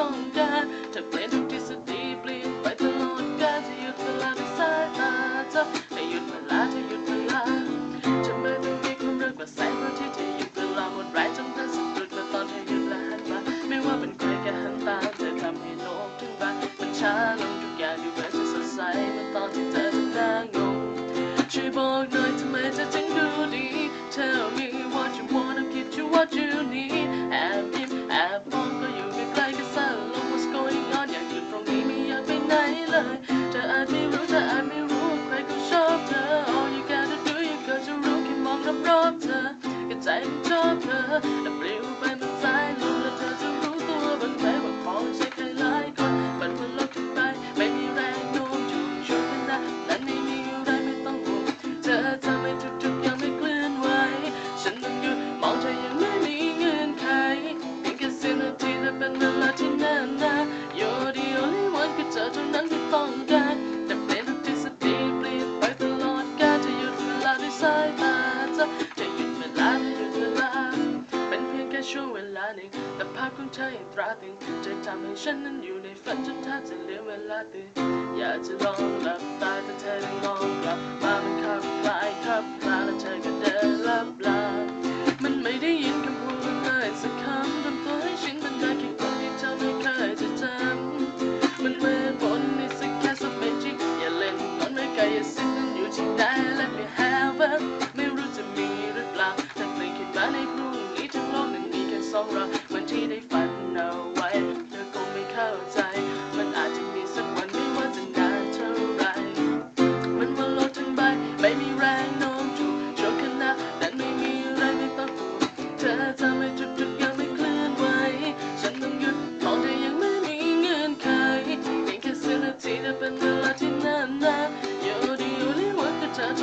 ต้องการจะเปลี่ยนทุกทฤษฎีเปลี่ยนไปตลอดกาลจะหยุดเวลาในสายตาเธอจะหยุดเวลาจะหยุดเวลาจะไม่ต้องมีความรักกว่าแสงอาทิตย์จะหยุดเวลาหมดแรงจนเธอสุดหลุดมาตอนที่หยุดและหันมาไม่ว่าเป็นใครแค่หันตาเธอทำให้โลกทั้งาบมันช้าลงทุกอย่างดูเหมือนจะสดใสเมื่อตอนที่เธอ water, the blue band หนึ่งแต่ภาพของเธอยังตราตึงใจทำให้ฉันนั้นอยู่ในฝันจนแทบจะลืมเวลาตื่นอยากจะลองหลับตาแต่เธอต้องลองกลับมามันคา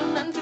man